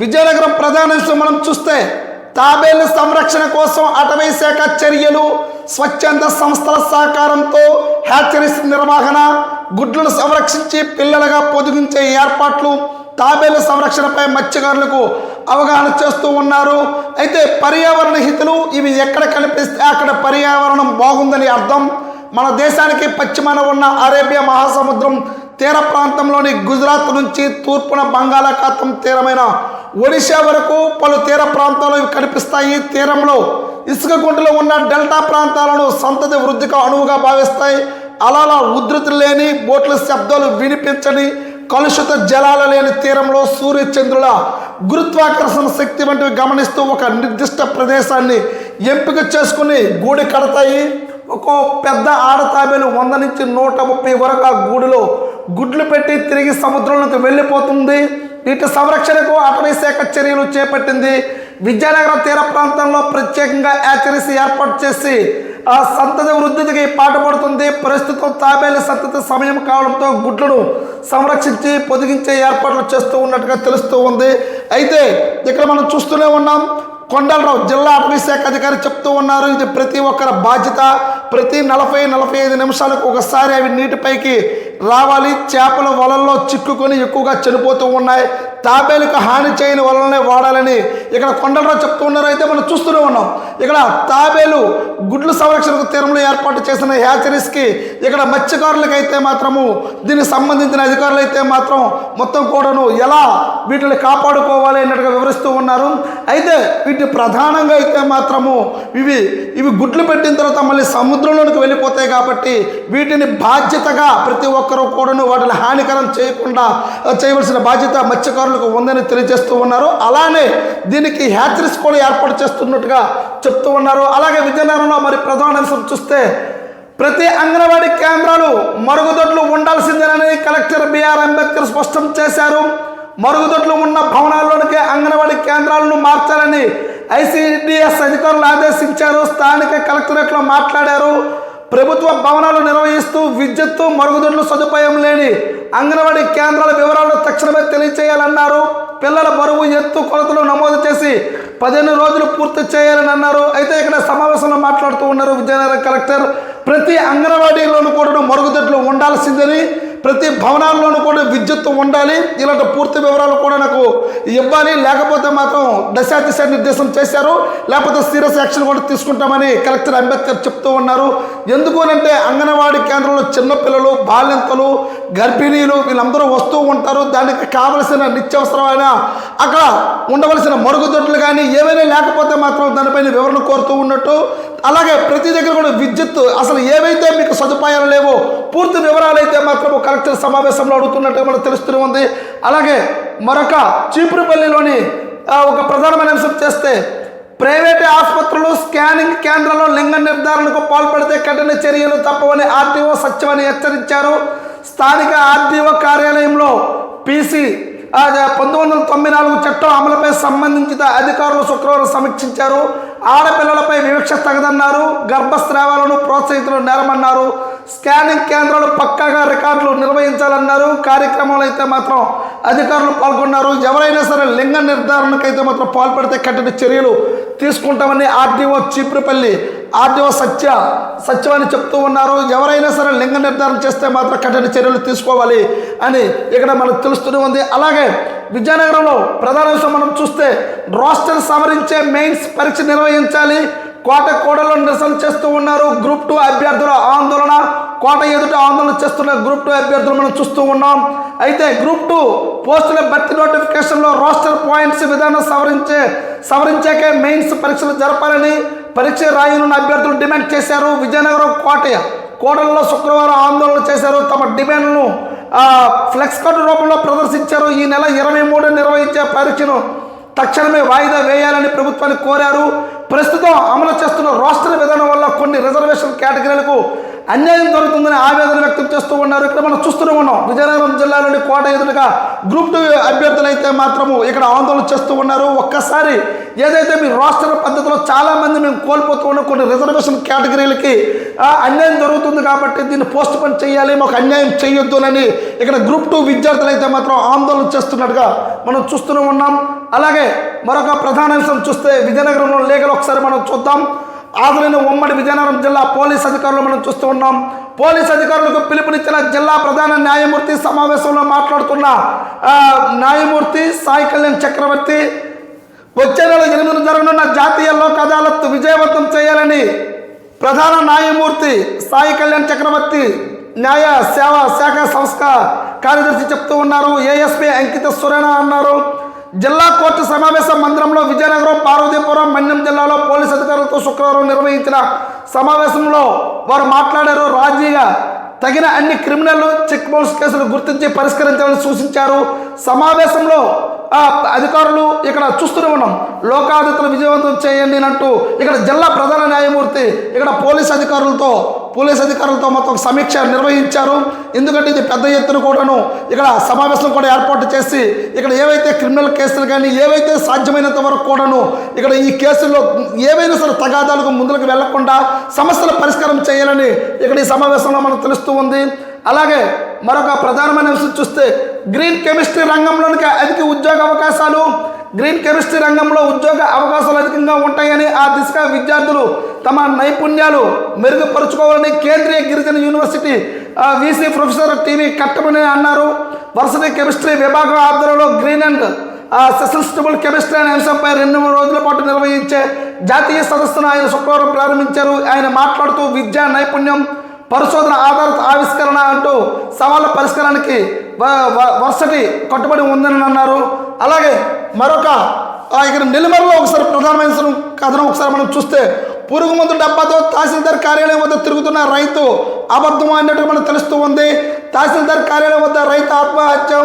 విజయనగరం ప్రధాన మనం చూస్తే తాబేలు సంరక్షణ కోసం అటవీ శాఖ చర్యలు స్వచ్ఛంద సంస్థల సహకారంతో హ్యాచరీస్ నిర్వహణ గుడ్లను సంరక్షించి పిల్లలుగా పొదిగించే ఏర్పాట్లు తాబేలు సంరక్షణపై మత్స్యకారులకు అవగాహన చేస్తూ ఉన్నారు. అయితే పర్యావరణ హితులు ఇవి ఎక్కడ కనిపిస్తే అక్కడ పర్యావరణం బాగుందని అర్థం. మన దేశానికి పశ్చిమాన ఉన్న అరేబియా మహాసముద్రం తీర ప్రాంతంలోని గుజరాత్ నుంచి తూర్పున బంగాళాఖాతం తీరమైన ఒడిశా వరకు పలు తీర ప్రాంతాలు కనిపిస్తాయి. తీరంలో ఇసుక గుంటలో ఉన్న డెల్టా ప్రాంతాలను సంతతి వృద్ధికి అనువుగా భావిస్తాయి. అలా ఉధృతి లేని బోట్ల శబ్దాలు వినిపించని కలుషిత జలాలు లేని తీరంలో సూర్యచంద్రుల గురుత్వాకర్షణ శక్తి వంటివి గమనిస్తూ ఒక నిర్దిష్ట ప్రదేశాన్ని ఎంపిక చేసుకుని గూడి కడతాయి. ఒక పెద్ద ఆడతాబేలు వంద నుంచి నూట ముప్పై వరకు ఆ గూడిలో గుడ్లు పెట్టి తిరిగి సముద్రంలోకి వెళ్ళిపోతుంది. వీటి సంరక్షణకు అటవీ శాఖ చర్యలు చేపట్టింది. విద్యానగరం తీర ప్రాంతంలో ప్రత్యేకంగా యాచరీస్ ఏర్పాటు చేసి ఆ సంతతి వృద్ధికి పాటుపడుతుంది. ప్రస్తుతం తాబేలు సంతతి సమయం కావడంతో గుడ్లను సంరక్షించి పొదిగించే ఏర్పాట్లు చేస్తూ ఉన్నట్టుగా తెలుస్తూ ఉంది. అయితే ఇక్కడ మనం చూస్తూనే ఉన్నాం కొండలరావు జిల్లా అటవీ శాఖ అధికారి చెప్తూ ఉన్నారు ఇది ప్రతి ఒక్కరి బాధ్యత. ప్రతి నలభై నలభై ఐదు నిమిషాలకు ఒకసారి అవి నీటిపైకి రావాలి. చేపల వలల్లో చిక్కుకొని ఎక్కువగా చనిపోతూ ఉన్నాయి. తాబేలకు హాని చేయని వలలనే వాడాలని ఇక్కడ కొండలరావు చెప్తూ ఉన్నారు. అయితే మనం చూస్తూనే ఉన్నాం. ఇక్కడ తాబేలు గుడ్ల సంరక్షణకు తీరంలో ఏర్పాటు చేసిన హ్యాచరీస్కి ఇక్కడ మత్స్యకారులకు అయితే మాత్రము దీనికి సంబంధించిన అధికారులు అయితే మాత్రం మొత్తం కూడాను ఎలా వీటిని కాపాడుకోవాలి అన్నట్టుగా వివరిస్తూ ఉన్నారు. అయితే వీటిని ప్రధానంగా అయితే మాత్రము ఇవి ఇవి గుడ్లు పెట్టిన తర్వాత మళ్ళీ సముద్రంలోనికి వెళ్ళిపోతాయి కాబట్టి వీటిని బాధ్యతగా ప్రతి ఒక్క ఒక్కరు కూడాను వాటిని హానికరం చేయకుండా చేయవలసిన బాధ్యత మత్స్యకారులకు ఉందని తెలియజేస్తూ ఉన్నారు. అలానే దీనికి హ్యాచరీస్ కూడా ఏర్పాటు చేస్తున్నట్టుగా చెప్తూ ఉన్నారు. అలాగే విజయనగరంలో మరి ప్రధాన అంశం చూస్తే ప్రతి అంగన్వాడీ కేంద్రాలు మరుగుదొడ్లు ఉండాల్సిందేనని కలెక్టర్ బిఆర్ అంబేద్కర్ స్పష్టం చేశారు. మరుగుదొడ్లు ఉన్న భవనాల్లోనికే అంగన్వాడీ కేంద్రాలను మార్చాలని ఐసిడిఎస్ అధికారులు ఆదేశించారు. స్థానిక కలెక్టరేట్లో మాట్లాడారు. ప్రభుత్వ భవనాలు నిర్వహిస్తూ విద్యుత్తు మరుగుదొడ్లు సదుపాయం లేని అంగన్వాడీ కేంద్రాల వివరాలను తక్షణమే తెలియచేయాలన్నారు. పిల్లల బరువు ఎత్తు కొలతలు నమోదు చేసి పదిహేను రోజులు పూర్తి చేయాలని అన్నారు. అయితే ఇక్కడ సమావేశంలో మాట్లాడుతూ ఉన్నారు విజయనగరం కలెక్టర్. ప్రతి అంగన్వాడీలోనూ కూడా మరుగుదొడ్లు ఉండాల్సిందని ప్రతి భవనాల్లోనూ కూడా విద్యుత్తు ఉండాలి. ఇలాంటి పూర్తి వివరాలు కూడా నాకు ఇవ్వాలి. లేకపోతే మాత్రం దశాదిశ నిర్దేశం చేశారు. లేకపోతే సీరియస్ యాక్షన్ కూడా తీసుకుంటామని కలెక్టర్ అంబేద్కర్ చెప్తూ ఉన్నారు. ఎందుకు అంటే అంగన్వాడీ కేంద్రంలో చిన్నపిల్లలు బాలింతలు గర్భిణీలు వీళ్ళందరూ వస్తూ ఉంటారు. దానికి కావలసిన నిత్యవసరమైన అక్కడ ఉండవలసిన మరుగుదొడ్లు కానీ ఏవైనా లేకపోతే మాత్రం దానిపైన వివరణ కోరుతూ ఉన్నట్టు. అలాగే ప్రతి దగ్గర కూడా విద్యుత్ అసలు ఏవైతే మీకు సదుపాయాలు లేవో పూర్తి వివరాలు అయితే మాత్రం కలెక్టర్ సమావేశంలో అడుగుతున్నట్టుగా మనకు తెలుస్తూనే ఉంది. అలాగే మరొక చీపురుపల్లిలోని ఒక ప్రధానమైన అంశం చేస్తే ప్రైవేటు ఆసుపత్రులు స్కానింగ్ కేంద్రంలో లింగ నిర్ధారణకు పాల్పడితే కఠిన చర్యలు తప్పవని ఆర్టీఓ సత్యమని హెచ్చరించారు. స్థానిక ఆర్టీఓ కార్యాలయంలో పీసీ పంతొమ్మిది వందల తొంభై నాలుగు చట్టం అమలుపై సంబంధించిన అధికారులు శుక్రవారం సమీక్షించారు. ఆడపిల్లలపై వివక్ష తగదన్నారు. గర్భస్రావాలను ప్రోత్సహించడం నేరమన్నారు. స్కానింగ్ కేంద్రాలు పక్కాగా రికార్డులు నిర్వహించాలన్నారు. కార్యక్రమంలో అయితే మాత్రం అధికారులు పాల్గొన్నారు. ఎవరైనా సరే లింగ నిర్ధారణకైతే మాత్రం పాల్పడితే కఠిన చర్యలు తీసుకుంటామని ఆర్డీఓ చీపురుపల్లి ఆర్డీఓ సత్య సత్యమని చెప్తూ ఉన్నారు. ఎవరైనా సరే లింగ నిర్ధారణ చేస్తే మాత్రం కఠిన చర్యలు తీసుకోవాలి అని ఇక్కడ మనకు తెలుస్తూనే ఉంది. అలాగే విజయనగరంలో ప్రధాన విషయం మనం చూస్తే రోస్టర్ సవరించే మెయిన్స్ పరీక్ష నిర్వహించాలి. కోట కోడలు నిరసన చేస్తూ ఉన్నారు. గ్రూప్ టూ అభ్యర్థుల ఆందోళన కోట ఎదుట ఆందోళన చేస్తున్న గ్రూప్ టూ అభ్యర్థులు మనం చూస్తూ ఉన్నాం. అయితే గ్రూప్ టూ పోస్టుల భర్తీ నోటిఫికేషన్లో రోస్టర్ పాయింట్స్ విధానం సవరించే సవరించాకే మెయిన్స్ పరీక్షలు జరపాలని పరీక్ష రాయనున్న అభ్యర్థులు డిమాండ్ చేశారు. విజయనగరం కోట కోటల్లో శుక్రవారం ఆందోళన చేశారు. తమ డిమాండ్ను ఫ్లెక్స్ కార్డు రూపంలో ప్రదర్శించారు. ఈ నెల ఇరవై మూడు నిర్వహించే పరీక్షను తక్షణమే వాయిదా వేయాలని ప్రభుత్వాన్ని కోరారు. ప్రస్తుతం అమలు చేస్తున్న రాష్ట్ర విధానం వల్ల కొన్ని రిజర్వేషన్ కేటగిరీలకు అన్యాయం జరుగుతుందని ఆవేదన వ్యక్తం చేస్తూ ఉన్నారు. ఇక్కడ మనం చూస్తూనే ఉన్నాం. విజయనగరం జిల్లాలోని కోట ఎదురుగా గ్రూప్ టూ అభ్యర్థులు అయితే మాత్రము ఇక్కడ ఆందోళన చేస్తూ ఉన్నారు. ఒక్కసారి ఏదైతే మీ రాష్ట్ర పద్ధతిలో చాలామంది మేము కోల్పోతూ ఉన్న కొన్ని రిజర్వేషన్ కేటగిరీలకి అన్యాయం జరుగుతుంది కాబట్టి దీన్ని పోస్ట్ పోన్ చేయాలి మాకు అన్యాయం చేయొద్దునని ఇక్కడ గ్రూప్ టూ విద్యార్థులు అయితే మాత్రం ఆందోళన చేస్తున్నట్టుగా మనం చూస్తూనే ఉన్నాం. అలాగే మరొక ప్రధాన అంశం చూస్తే విజయనగరంలో లేఖలు ఒకసారి మనం చూద్దాం. ఆదులైన ఉమ్మడి విజయనగరం జిల్లా పోలీస్ అధికారులు మనం చూస్తూ ఉన్నాం. పోలీస్ అధికారులకు పిలుపునిచ్చిన జిల్లా ప్రధాన న్యాయమూర్తి సమావేశంలో మాట్లాడుతున్న న్యాయమూర్తి సాయి కళ్యాణ్ చక్రవర్తి వచ్చే నెల ఎనిమిది జరగనున్న జాతీయ లోక్ అదాలత్ విజయవంతం చేయాలని ప్రధాన న్యాయమూర్తి సాయి కళ్యాణ్ చక్రవర్తి న్యాయ సేవా శాఖ సంస్థ కార్యదర్శి చెప్తూ ఉన్నారు. ఏఎస్పీ అంకిత సురేణ అన్నారు. జిల్లా కోర్టు సమావేశ మందిరంలో విజయనగరం పార్వతీపురం మన్యం జిల్లాలో పోలీస్ అధికారులతో శుక్రవారం నిర్వహించిన సమావేశంలో వారు మాట్లాడారు. రాజీగా తగిన అన్ని క్రిమినల్ చెక్ బౌన్స్ కేసులు గుర్తించి పరిష్కరించాలని సూచించారు. సమావేశంలో అధికారులు ఇక్కడ చూస్తూనే ఉన్నాం. లోకాధితులు విజయవంతం చేయండి అంటూ ఇక్కడ జిల్లా ప్రధాన న్యాయమూర్తి ఇక్కడ పోలీస్ అధికారులతో పోలీస్ అధికారులతో మొత్తం సమీక్ష నిర్వహించారు. ఎందుకంటే ఇది పెద్ద ఎత్తున కూడాను ఇక్కడ సమావేశం కూడా ఏర్పాటు చేసి ఇక్కడ ఏవైతే క్రిమినల్ కేసులు కానీ ఏవైతే సాధ్యమైనంత వరకు కూడాను ఇక్కడ ఈ కేసుల్లో ఏవైనా సరే తగాదాలకు ముందుకు వెళ్ళకుండా సమస్యల పరిష్కారం చేయాలని ఇక్కడ ఈ సమావేశంలో మనకు తెలుస్తూ ఉంది. అలాగే మరొక ప్రధానమైన విషయం చూస్తే గ్రీన్ కెమిస్ట్రీ రంగంలోనికి అధిక ఉద్యోగ అవకాశాలు గ్రీన్ కెమిస్ట్రీ రంగంలో ఉద్యోగ అవకాశాలు అధికంగా ఉంటాయని ఆ దిశగా విద్యార్థులు తమ నైపుణ్యాలు మెరుగుపరుచుకోవాలని కేంద్రీయ గిరిజన యూనివర్సిటీ ఆ, వీసీ ప్రొఫెసర్ టీవీ కట్టమని అన్నారు. వర్సరీ కెమిస్ట్రీ విభాగం ఆధ్వర్యంలో గ్రీన్ అండ్ సస్టైనబుల్ కెమిస్ట్రీ అనే అంశంపై రెండు మూడు రోజుల పాటు నిర్వహించే జాతీయ సదస్సును ఆయన శుక్రవారం ప్రారంభించారు. ఆయన మాట్లాడుతూ విద్యా నైపుణ్యం పరిశోధన ఆధారిత ఆవిష్కరణ అంటూ సవాళ్ళ పరిష్కారానికి వ- కట్టుబడి ఉందని అన్నారు. అలాగే మరొక ఇక్కడ నెల్లిమరలో ఒకసారి ప్రధానమైన కథనం ఒకసారి మనం చూస్తే పురుగు మందు డబ్బాతో తహసీల్దార్ కార్యాలయం వద్ద తిరుగుతున్న రైతు అబద్ధం అన్నట్టు మనకు తెలుస్తూ ఉంది. తహసీల్దార్ కార్యాలయం వద్ద రైతు ఆత్మహత్య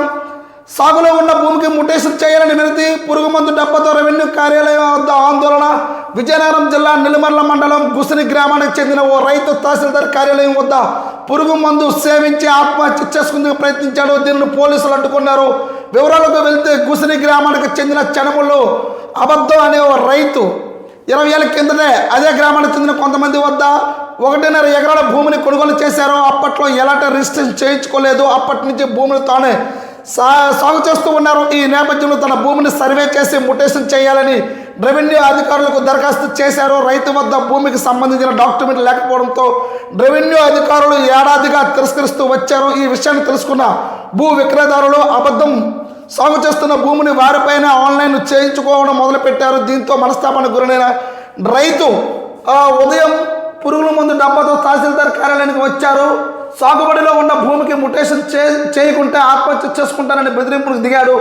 సాగులో ఉన్న భూమికి ముటేషన్ చేయాలని వినతి పురుగు మందు డబ్బాతో రెవెన్యూ కార్యాలయం వద్ద ఆందోళన విజయనగరం జిల్లా నిలుమర్ల మండలం గుసిని గ్రామానికి చెందిన ఓ రైతు తహసీల్దార్ కార్యాలయం వద్ద పురుగు మందు సేవించి ఆత్మహత్య చేసుకుందుకు ప్రయత్నించాడు. దీనిని పోలీసులు అడ్డుకున్నారు. వివరాలకు వెళ్తే గుసిని గ్రామానికి చెందిన చెనములు అబద్ధం అనే ఓ రైతు ఇరవై ఏళ్ళ కిందనే అదే గ్రామానికి చెందిన కొంతమంది వద్ద ఒకటిన్నర ఎకరాల భూమిని కొనుగోలు చేశారు. అప్పట్లో ఎలాంటి రిజిస్ట్రేషన్ చేయించుకోలేదు. అప్పటి నుంచి భూమిని తానే సా సాగు చేస్తూ ఉన్నారు. ఈ నేపథ్యంలో తన భూమిని సర్వే చేసి ముటేషన్ చేయాలని రెవెన్యూ అధికారులకు దరఖాస్తు చేశారు. రైతు వద్ద భూమికి సంబంధించిన డాక్యుమెంట్ లేకపోవడంతో రెవెన్యూ అధికారులు ఏడాదిగా తిరస్కరిస్తూ వచ్చారు. ఈ విషయాన్ని తెలుసుకున్న భూ విక్రయదారులు అబద్ధం సాగు చేస్తున్న భూమిని వారిపైన ఆన్లైన్ చేయించుకోవడం మొదలుపెట్టారు. దీంతో మనస్తాపానికి గురైన రైతు ఉదయం పురుగుల మందు డబ్బాతో తహసీల్దార్ కార్యాలయానికి వచ్చారు. సాగుబడిలో ఉన్న భూమికి ముటేషన్ చే చేయకుంటే ఆత్మహత్య చేసుకుంటానని బెదిరింపులకు దిగాడు.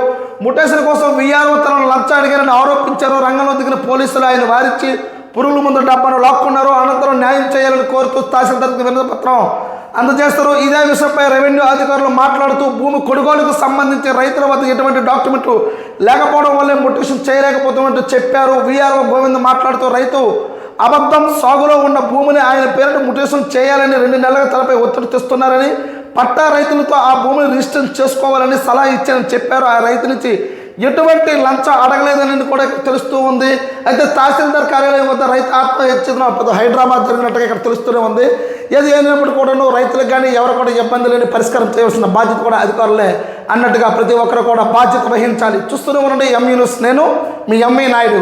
ముటేషన్ కోసం విఆర్ఓ తనను లంచం అడిగారని ఆరోపించారు. రంగంలో దిగిన పోలీసులు ఆయన వారించి పురుగుల మందు డబ్బాను లాక్కున్నారు అనంతరం న్యాయం చేయాలని కోరుతూ తహసీల్దార్కి వినతిపత్రం అందజేస్తారు. ఇదే విషయంపై రెవెన్యూ అధికారులు మాట్లాడుతూ భూమి కొనుగోలుకు సంబంధించి రైతుల వద్ద ఎటువంటి డాక్యుమెంట్లు లేకపోవడం వల్లే ముటేషన్ చేయలేకపోతున్నట్టు చెప్పారు. విఆర్ఓ గోవింద్ మాట్లాడుతూ రైతు అబద్ధం సాగులో ఉన్న భూమిని ఆయన పేరిట ముటేషన్ చేయాలని రెండు నెలల తలపై ఒత్తిడి తెస్తున్నారని పట్టా రైతులతో ఆ భూమిని రిజిస్టర్ చేసుకోవాలని సలహా ఇచ్చారని చెప్పారు. ఆ రైతు నుంచి ఎటువంటి లంచం అడగలేదని కూడా తెలుస్తూ ఉంది. అయితే తహసీల్దార్ కార్యాలయం వద్ద రైతు ఆత్మహత్య పెద్ద హైదరాబాద్ జరిగినట్టుగా ఇక్కడ తెలుస్తూనే ఉంది. ఏది ఏమైనప్పుడు కూడాను రైతులకు కానీ ఎవరు కూడా ఇబ్బంది లేని పరిష్కారం చేయవలసిన బాధ్యత కూడా అధికారులే అన్నట్టుగా ప్రతి ఒక్కరు కూడా బాధ్యత వహించాలి. చూస్తూనే ఉండండి. ఎంఈ న్యూస్ నేను మీ ఎంఈ నాయుడు.